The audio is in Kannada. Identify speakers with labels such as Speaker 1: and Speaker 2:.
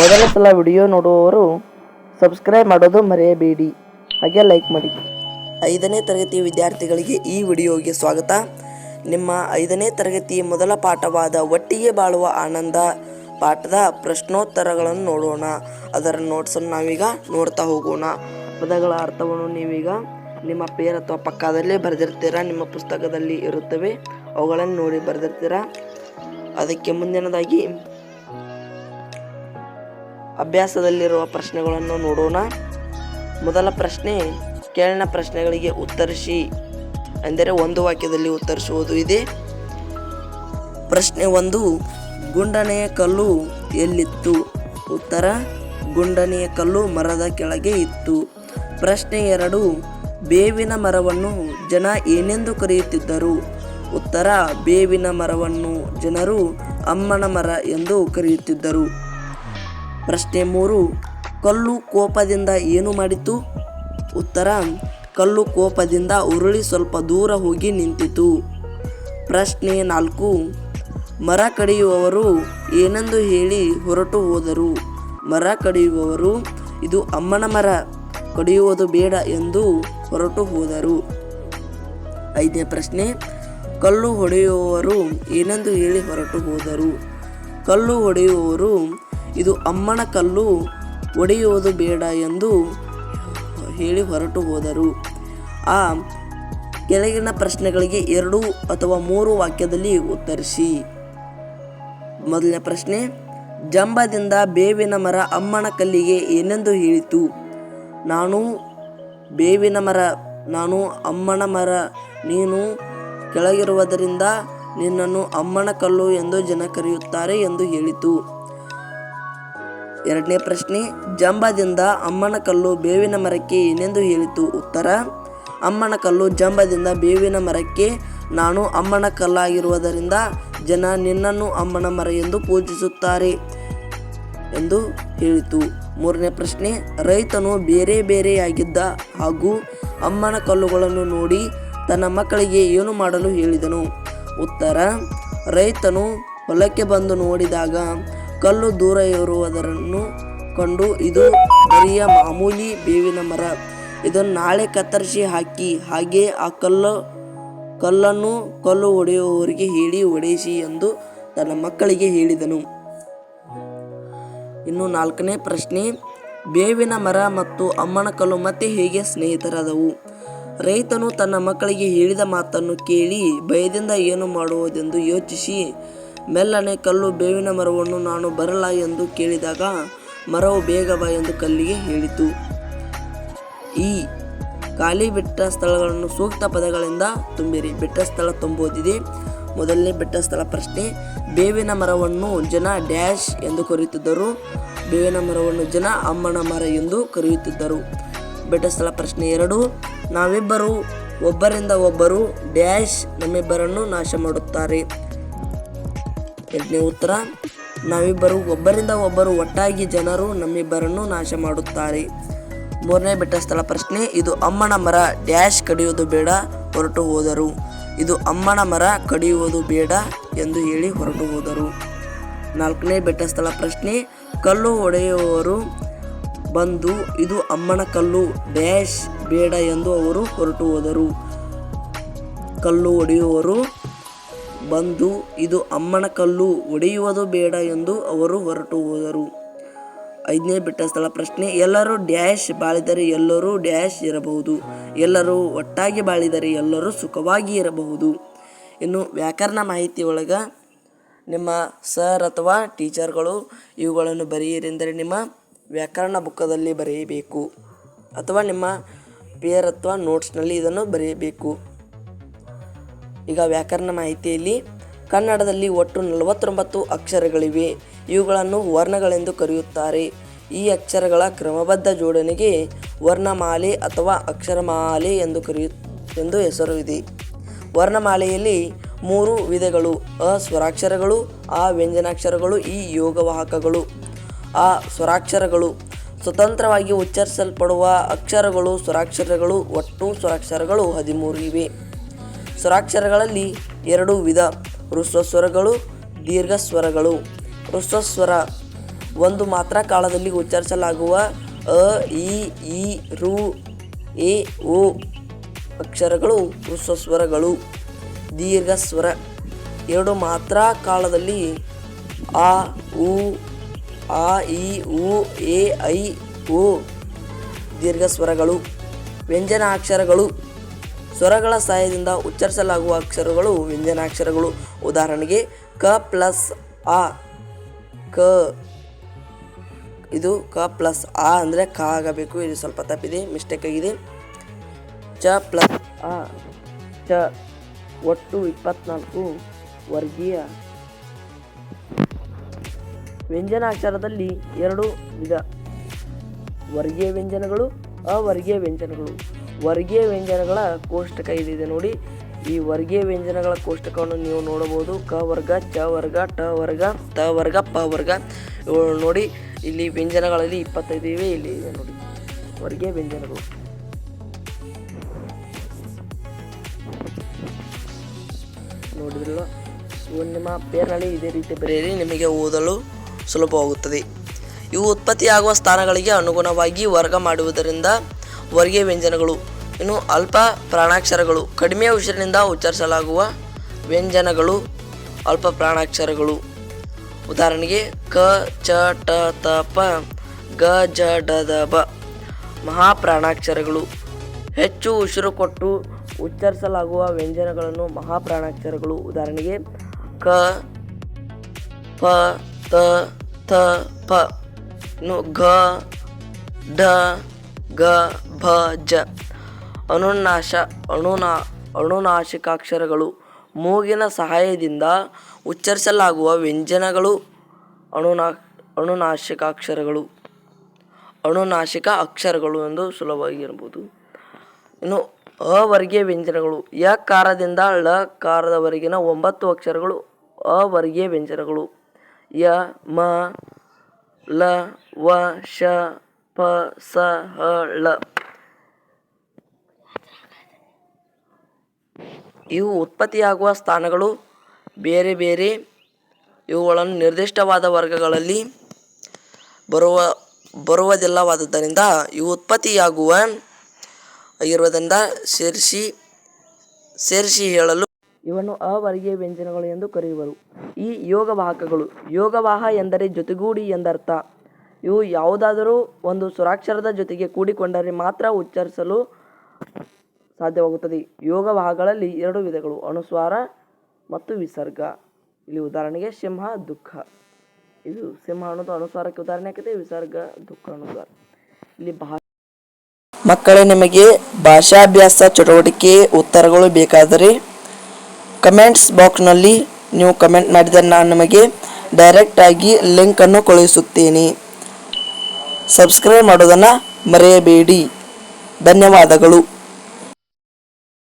Speaker 1: ಮೊದಲ ಸಲ ವಿಡಿಯೋ ನೋಡುವವರು ಸಬ್ಸ್ಕ್ರೈಬ್ ಮಾಡೋದು ಮರೆಯಬೇಡಿ. ಹಾಗೆ ಲೈಕ್ ಮಾಡಿ. ಐದನೇ ತರಗತಿ ವಿದ್ಯಾರ್ಥಿಗಳಿಗೆ ಈ ವಿಡಿಯೋಗೆ ಸ್ವಾಗತ. ನಿಮ್ಮ ಐದನೇ ತರಗತಿ ಮೊದಲ ಪಾಠವಾದ ಒಟ್ಟಿಗೆ ಬಾಳುವ ಆನಂದ ಪಾಠದ ಪ್ರಶ್ನೋತ್ತರಗಳನ್ನು ನೋಡೋಣ. ಅದರ ನೋಟ್ಸನ್ನು ನಾವೀಗ ನೋಡ್ತಾ ಹೋಗೋಣ. ಪದಗಳ ಅರ್ಥವನ್ನು ನೀವೀಗ ನಿಮ್ಮ ಪೇರ್ ಅಥವಾ ಪಕ್ಕದಲ್ಲೇ ಬರೆದಿರ್ತೀರಾ? ನಿಮ್ಮ ಪುಸ್ತಕದಲ್ಲಿ ಇರುತ್ತವೆ. ಅವುಗಳನ್ನು ನೋಡಿ ಬರೆದಿರ್ತೀರಾ? ಅದಕ್ಕೆ ಮುಂದಿನದಾಗಿ ಅಭ್ಯಾಸದಲ್ಲಿರುವ ಪ್ರಶ್ನೆಗಳನ್ನು ನೋಡೋಣ. ಮೊದಲ ಪ್ರಶ್ನೆ, ಕೇಳಿನ ಪ್ರಶ್ನೆಗಳಿಗೆ ಉತ್ತರಿಸಿ. ಅಂದರೆ ಒಂದು ವಾಕ್ಯದಲ್ಲಿ ಉತ್ತರಿಸುವುದು ಇದೆ. ಪ್ರಶ್ನೆ ಒಂದು, ಗುಂಡನೆಯ ಕಲ್ಲು ಎಲ್ಲಿತ್ತು? ಉತ್ತರ, ಗುಂಡನೆಯ ಕಲ್ಲು ಮರದ ಕೆಳಗೆ ಇತ್ತು. ಪ್ರಶ್ನೆ ಎರಡು, ಬೇವಿನ ಮರವನ್ನು ಜನ ಏನೆಂದು ಕರೆಯುತ್ತಿದ್ದರು? ಉತ್ತರ, ಬೇವಿನ ಮರವನ್ನು ಜನರು ಅಮ್ಮನ ಮರ ಎಂದು ಕರೆಯುತ್ತಿದ್ದರು. ಪ್ರಶ್ನೆ ಮೂರು, ಕಲ್ಲು ಕೋಪದಿಂದ ಏನು ಮಾಡಿತು? ಉತ್ತರ, ಕಲ್ಲು ಕೋಪದಿಂದ ಉರುಳಿ ಸ್ವಲ್ಪ ದೂರ ಹೋಗಿ ನಿಂತಿತು. ಪ್ರಶ್ನೆ ನಾಲ್ಕು, ಮರ ಕಡಿಯುವವರು ಏನೆಂದು ಹೇಳಿ ಹೊರಟು ಹೋದರು. ಮರ ಕಡಿಯುವವರು, ಇದು ಅಮ್ಮನ ಮರ, ಕಡಿಯುವುದು ಬೇಡ ಎಂದು ಹೊರಟು ಹೋದರು. ಐದನೇ ಪ್ರಶ್ನೆ, ಕಲ್ಲು ಹೊಡೆಯುವವರು ಏನೆಂದು ಹೇಳಿ ಹೊರಟು ಹೋದರು. ಕಲ್ಲು ಹೊಡೆಯುವವರು ಇದು ಅಮ್ಮನ ಕಲ್ಲು ಒಡೆಯುವುದು ಬೇಡ ಎಂದು ಹೇಳಿ ಹೊರಟು ಹೋದರು. ಆ ಕೆಳಗಿನ ಪ್ರಶ್ನೆಗಳಿಗೆ ಎರಡು ಅಥವಾ ಮೂರು ವಾಕ್ಯದಲ್ಲಿ ಉತ್ತರಿಸಿ. ಮೊದಲನೇ ಪ್ರಶ್ನೆ, ಜಂಬದಿಂದ ಬೇವಿನ ಮರ ಅಮ್ಮನ ಕಲ್ಲಿಗೆ ಏನೆಂದು ಹೇಳಿತು? ನಾನು ಬೇವಿನ ಮರ, ನಾನು ಅಮ್ಮನ ಮರ, ನೀನು ಕೆಳಗಿರುವುದರಿಂದ ನಿನ್ನನ್ನು ಅಮ್ಮನ ಕಲ್ಲು ಎಂದು ಜನ ಕರೆಯುತ್ತಾರೆ ಎಂದು ಹೇಳಿತು. ಎರಡನೇ ಪ್ರಶ್ನೆ, ಜಂಬದಿಂದ ಅಮ್ಮನ ಕಲ್ಲು ಬೇವಿನ ಮರಕ್ಕೆ ಏನೆಂದು ಹೇಳಿತು? ಉತ್ತರ, ಅಮ್ಮನ ಕಲ್ಲು ಜಂಬದಿಂದ ಬೇವಿನ ಮರಕ್ಕೆ ನಾನು ಅಮ್ಮನ ಕಲ್ಲಾಗಿರುವುದರಿಂದ ಜನ ನಿನ್ನನ್ನು ಅಮ್ಮನ ಮರ ಎಂದು ಪೂಜಿಸುತ್ತಾರೆ ಎಂದು ಹೇಳಿತು. ಮೂರನೇ ಪ್ರಶ್ನೆ, ರೈತನು ಬೇರೆ ಬೇರೆಯಾಗಿದ್ದ ಹಾಗೂ ಅಮ್ಮನ ಕಲ್ಲುಗಳನ್ನು ನೋಡಿ ತನ್ನ ಮಕ್ಕಳಿಗೆ ಏನು ಮಾಡಲು ಹೇಳಿದನು? ಉತ್ತರ, ರೈತನು ಹೊಲಕ್ಕೆ ಬಂದು ನೋಡಿದಾಗ ಕಲ್ಲು ದೂರ ಇರುವುದನ್ನು ಕಂಡು ಇದು ಬರಿಯ ಮಾಮೂಲಿ ಬೇವಿನ ಮರ. ಇದನ್ನು ನಾಳೆ ಕತ್ತರಿಸಿ ಹಾಕಿ, ಹಾಗೆ ಆ ಕಲ್ಲು, ಕಲ್ಲನ್ನು ಕಲ್ಲು ಹೊಡೆಯುವವರಿಗೆ ಹೇಳಿ ಹೊಡೆಯಿಸಿ ಎಂದು ತನ್ನ ಮಕ್ಕಳಿಗೆ ಹೇಳಿದನು. ಇನ್ನು ನಾಲ್ಕನೇ ಪ್ರಶ್ನೆ, ಬೇವಿನ ಮರ ಮತ್ತು ಅಮ್ಮನ ಕಲ್ಲು ಮತ್ತೆ ಹೇಗೆ ಸ್ನೇಹಿತರಾದವು? ರೈತನು ತನ್ನ ಮಕ್ಕಳಿಗೆ ಹೇಳಿದ ಮಾತನ್ನು ಕೇಳಿ ಭಯದಿಂದ ಏನು ಮಾಡುವುದೆಂದು ಯೋಚಿಸಿ ಮೆಲ್ಲನೆ ಕಲ್ಲು ಬೇವಿನ ಮರವನ್ನು ನಾನು ಬರಲ್ಲ ಎಂದು ಕೇಳಿದಾಗ ಮರವು ಬೇಗ ಬಾ ಎಂದು ಕಲ್ಲಿಗೆ ಹೇಳಿತು. ಈ ಖಾಲಿ ಬೆಟ್ಟ ಸ್ಥಳಗಳನ್ನು ಸೂಕ್ತ ಪದಗಳಿಂದ ತುಂಬಿರಿ. ಬೆಟ್ಟ ಸ್ಥಳ ತುಂಬೋದಿದೆ ಮೊದಲನೇ ಬೆಟ್ಟ ಸ್ಥಳ ಪ್ರಶ್ನೆ ಬೇವಿನ ಮರವನ್ನು ಜನ ಡ್ಯಾಶ್ ಎಂದು ಕರೆಯುತ್ತಿದ್ದರು. ಬೇವಿನ ಮರವನ್ನು ಜನ ಅಮ್ಮನ ಮರ ಎಂದು ಕರೆಯುತ್ತಿದ್ದರು. ಬೆಟ್ಟ ಸ್ಥಳ ಪ್ರಶ್ನೆ ಎರಡು, ನಾವಿಬ್ಬರು ಒಬ್ಬರಿಂದ ಒಬ್ಬರು ಡ್ಯಾಶ್ ನಮ್ಮಿಬ್ಬರನ್ನು ನಾಶ ಮಾಡುತ್ತಾರೆ ಎರಡನೇ ಉತ್ತರ? ನಾವಿಬ್ಬರು ಒಬ್ಬರಿಂದ ಒಬ್ಬರು ಒಟ್ಟಾಗಿ ಜನರು ನಮ್ಮಿಬ್ಬರನ್ನು ನಾಶ ಮಾಡುತ್ತಾರೆ. ಮೂರನೇ ಬೆಟ್ಟ ಸ್ಥಳ ಪ್ರಶ್ನೆ, ಇದು ಅಮ್ಮನ ಮರ, ಡ್ಯಾಶ್ ಕಡಿಯುವುದು ಬೇಡ, ಹೊರಟು ಹೋದರು. ಇದು ಅಮ್ಮನ ಮರ, ಕಡಿಯುವುದು ಬೇಡ ಎಂದು ಹೇಳಿ ಹೊರಟು ಹೋದರು. ನಾಲ್ಕನೇ ಬೆಟ್ಟ ಸ್ಥಳ ಪ್ರಶ್ನೆ, ಕಲ್ಲು ಒಡೆಯುವವರು ಬಂದು, ಇದು ಅಮ್ಮನ ಕಲ್ಲು, ಡ್ಯಾಶ್ ಬೇಡ ಎಂದು ಅವರು ಹೊರಟು ಹೋದರು. ಕಲ್ಲು ಹೊಡೆಯುವವರು ಬಂದು ಇದು ಅಮ್ಮನ ಕಲ್ಲು ಒಡೆಯುವುದು ಬೇಡ ಎಂದು ಅವರು ಹೊರಟು ಹೋದರು. ಐದನೇ ಬಿಟ್ಟ ಸ್ಥಳ ಪ್ರಶ್ನೆ, ಎಲ್ಲರೂ ಡ್ಯಾಶ್ ಬಾಳಿದರೆ ಎಲ್ಲರೂ ಡ್ಯಾಶ್ ಇರಬಹುದು. ಎಲ್ಲರೂ ಒಟ್ಟಾಗಿ ಬಾಳಿದರೆ ಎಲ್ಲರೂ ಸುಖವಾಗಿ ಇರಬಹುದು. ಇನ್ನು ವ್ಯಾಕರಣ ಮಾಹಿತಿ ಒಳಗೆ ನಿಮ್ಮ ಸರ್ ಅಥವಾ ಟೀಚರ್ಗಳು ಇವುಗಳನ್ನು ಬರೆಯಿರೆಂದರೆ ನಿಮ್ಮ ವ್ಯಾಕರಣ ಬುಕ್ಕದಲ್ಲಿ ಬರೆಯಬೇಕು. ಅಥವಾ ನಿಮ್ಮ ಪೇರ್ ಅಥವಾ ನೋಟ್ಸ್ನಲ್ಲಿ ಇದನ್ನು ಬರೆಯಬೇಕು. ಈಗ ವ್ಯಾಕರಣ ಮಾಹಿತಿಯಲ್ಲಿ ಕನ್ನಡದಲ್ಲಿ ಒಟ್ಟು ನಲವತ್ತೊಂಬತ್ತು ಅಕ್ಷರಗಳಿವೆ. ಇವುಗಳನ್ನು ವರ್ಣಗಳೆಂದು ಕರೆಯುತ್ತಾರೆ. ಈ ಅಕ್ಷರಗಳ ಕ್ರಮಬದ್ಧ ಜೋಡಣೆಗೆ ವರ್ಣಮಾಲೆ ಅಥವಾ ಅಕ್ಷರಮಾಲೆ ಎಂದು ಕರೆಯು, ಎಂದು ಹೆಸರು ಇದೆ ವರ್ಣಮಾಲೆಯಲ್ಲಿ ಮೂರು ವಿಧಗಳು, ಅ ಸ್ವರಾಕ್ಷರಗಳು, ಆ ವ್ಯಂಜನಾಕ್ಷರಗಳು, ಈ ಯೋಗವಾಹಕಗಳು. ಆ ಸ್ವರಾಕ್ಷರಗಳು ಸ್ವತಂತ್ರವಾಗಿ ಉಚ್ಚರಿಸಲ್ಪಡುವ ಅಕ್ಷರಗಳು, ಸ್ವರಾಕ್ಷರಗಳು, ಒಟ್ಟು ಸ್ವರಾಕ್ಷರಗಳು ಹದಿಮೂರು ಇವೆ. ಸ್ವರಾಕ್ಷರಗಳಲ್ಲಿ ಎರಡು ವಿಧ ಹೃಸ್ವಸ್ವರಗಳು ದೀರ್ಘ ಸ್ವರಗಳು ಹ್ರಸ್ವ ಸ್ವರ ಒಂದು ಮಾತ್ರ ಕಾಲದಲ್ಲಿ ಉಚ್ಚರಿಸಲಾಗುವ ಅ, ಇ ಈ ರು, ಎ, ಓ ಅಕ್ಷರಗಳು ಹೃಸ್ವಸ್ವರಗಳು ದೀರ್ಘ ಸ್ವರ ಎರಡು ಮಾತ್ರ ಕಾಲದಲ್ಲಿ ಆ, ಉ, ಆ, ಇ, ಉ, ಎ, ಐ, ಓ ದೀರ್ಘ ಸ್ವರಗಳು ವ್ಯಂಜನಾಕ್ಷರಗಳು ಸ್ವರಗಳ ಸಹಾಯದಿಂದ ಉಚ್ಚರಿಸಲಾಗುವ ಅಕ್ಷರಗಳು ವ್ಯಂಜನಾಕ್ಷರಗಳು. ಉದಾಹರಣೆಗೆ, ಕ ಪ್ಲಸ್ ಆ, ಕ, ಇದು ಕ ಪ್ಲಸ್ ಆ ಅಂದರೆ ಕ ಆಗಬೇಕು. ಇದು ಸ್ವಲ್ಪ ತಪ್ಪಿದೆ, ಮಿಸ್ಟೇಕ್ ಆಗಿದೆ. ಚ ಪ್ಲಸ್ ಆ, ಚ, ಒಟ್ಟು ಇಪ್ಪತ್ನಾಲ್ಕು ವರ್ಗೀಯ. ವ್ಯಂಜನಾಕ್ಷರದಲ್ಲಿ ಎರಡು ವಿಧ. ವರ್ಗೀಯ ವ್ಯಂಜನಗಳು ಅವರ್ಗೀಯ ವ್ಯಂಜನಗಳು. ವರ್ಗೀಯ ವ್ಯಂಜನಗಳ ಕೋಷ್ಟಕ ಇದಿದೆ ನೋಡಿ. ಈ ವರ್ಗೀಯ ವ್ಯಂಜನಗಳ ಕೋಷ್ಟಕವನ್ನು ನೀವು ನೋಡಬಹುದು. ಕ ವರ್ಗ, ಚ ವರ್ಗ ಟ ವರ್ಗ, ತ ವರ್ಗ, ಪ ವರ್ಗ. ನೋಡಿ, ಇಲ್ಲಿ ವ್ಯಂಜನಗಳಲ್ಲಿ ಇಪ್ಪತ್ತೈದು ಇವೆ, ಇಲ್ಲಿ ಇದೆ ನೋಡಿ. ವರ್ಗೀಯ ವ್ಯಂಜನಗಳು. ನೋಡಿದ್ರಲ್ಲ? ಇವು ನಿಮ್ಮ ಪೇರ್ನಲ್ಲಿ ಇದೇ ರೀತಿ ಬರೆಯಲ್ಲಿ ನಿಮಗೆ ಓದಲು ಸುಲಭವಾಗುತ್ತದೆ. ಇವು ಉತ್ಪತ್ತಿಯಾಗುವ ಸ್ಥಾನಗಳಿಗೆ ಅನುಗುಣವಾಗಿ ವರ್ಗ ಮಾಡುವುದರಿಂದ ವರ್ಗೀಯ ವ್ಯಂಜನಗಳು. ಇನ್ನು ಅಲ್ಪ ಪ್ರಾಣಾಕ್ಷರಗಳು. ಕಡಿಮೆ ಉಸಿರಿನಿಂದ ಉಚ್ಚರಿಸಲಾಗುವ ವ್ಯಂಜನಗಳು ಅಲ್ಪ ಪ್ರಾಣಾಕ್ಷರಗಳು. ಉದಾಹರಣೆಗೆ ಕ, ಚ, ಟ, ತ, ಪ, ಗ, ಜ, ಡ, ದ, ಬ. ಮಹಾಪ್ರಾಣಾಕ್ಷರಗಳು. ಹೆಚ್ಚು ಉಸಿರು ಕೊಟ್ಟು ಉಚ್ಚರಿಸಲಾಗುವ ವ್ಯಂಜನಗಳನ್ನು ಮಹಾಪ್ರಾಣಾಕ್ಷರಗಳು. ಉದಾಹರಣೆಗೆ ಕ, ಪ, ತ ಥ ಪ. ಇನ್ನು ಘ ಢ ಗ, ಭ, ಜ. ಅನುನಾಶ, ಅಣುನಾ, ಅಣುನಾಶಿಕಾಕ್ಷರಗಳು. ಮೂಗಿನ ಸಹಾಯದಿಂದ ಉಚ್ಚರಿಸಲಾಗುವ ವ್ಯಂಜನಗಳು. ಅಣುನಾ, ಅಣುನಾಶಿಕಾಕ್ಷರಗಳು. ಅಣುನಾಶಿಕ ಅಕ್ಷರಗಳು ಎಂದು ಸುಲಭವಾಗಿ ಇರಬಹುದು ಇನ್ನು, ಅವರ್ಗೀಯ ವ್ಯಂಜನಗಳು. ಯ ಕಾರದಿಂದ ಳ ಕಾರದವರೆಗಿನ ಒಂಬತ್ತು ಅಕ್ಷರಗಳು ಅವರ್ಗೀಯ ವ್ಯಂಜನಗಳು. ಯ, ಮ, ಲ, ವ, ಶ ಪ ಸ ಹ ಳ ಇವು ಉತ್ಪತ್ತಿಯಾಗುವ ಸ್ಥಾನಗಳು ಬೇರೆ ಬೇರೆ. ಇವುಗಳನ್ನು ನಿರ್ದಿಷ್ಟವಾದ ವರ್ಗಗಳಲ್ಲಿ ಬರುವ, ಬರುವುದಿಲ್ಲವಾದುದರಿಂದ ಇವು ಉತ್ಪತ್ತಿಯಾಗುವ ಇರುವುದರಿಂದ ಸೇರಿಸಿ ಸೇರಿಸಿ ಹೇಳಲು ಇವನ್ನು ಅವರ್ಗೀಯ ವ್ಯಂಜನಗಳು ಎಂದು ಕರೆಯುವರು. ಈ ಯೋಗವಾಹಕಗಳು, ಯೋಗವಾಹ ಎಂದರೆ ಜೊತೆಗೂಡಿ ಎಂದರ್ಥ. ಇವು ಯಾವುದಾದರೂ ಒಂದು ಸ್ವರಾಕ್ಷರದ ಜೊತೆಗೆ ಕೂಡಿಕೊಂಡರೆ ಮಾತ್ರ ಉಚ್ಚರಿಸಲು ಸಾಧ್ಯವಾಗುತ್ತದೆ. ಯೋಗ ಭಾಗಗಳಲ್ಲಿ ಎರಡು ವಿಧಗಳು, ಅನುಸ್ವಾರ ಮತ್ತು ವಿಸರ್ಗ. ಇಲ್ಲಿ ಉದಾಹರಣೆಗೆ ಸಿಂಹ, ದುಃಖ. ಇದು ಸಿಂಹ ಅನ್ನೋದು ಅನುಸ್ವಾರಕ್ಕೆ ಉದಾಹರಣೆ ಆಗಿದೆ ವಿಸರ್ಗ, ದುಃಖ ಅನ್ನೋದು. ಇಲ್ಲಿ ಭಾ ಮಕ್ಕಳೇ, ನಿಮಗೆ ಭಾಷಾಭ್ಯಾಸ ಚಟುವಟಿಕೆ ಉತ್ತರಗಳು ಬೇಕಾದರೆ ಕಮೆಂಟ್ಸ್ ಬಾಕ್ಸ್ನಲ್ಲಿ ನೀವು ಕಮೆಂಟ್ ಮಾಡಿದರೆ ನಾನು ನಿಮಗೆ ಡೈರೆಕ್ಟಾಗಿ ಲಿಂಕನ್ನು ಕಳುಹಿಸುತ್ತೇನೆ. ಸಬ್ಸ್ಕ್ರೈಬ್ ಮಾಡೋದನ್ನು ಮರೆಯಬೇಡಿ. ಧನ್ಯವಾದಗಳು.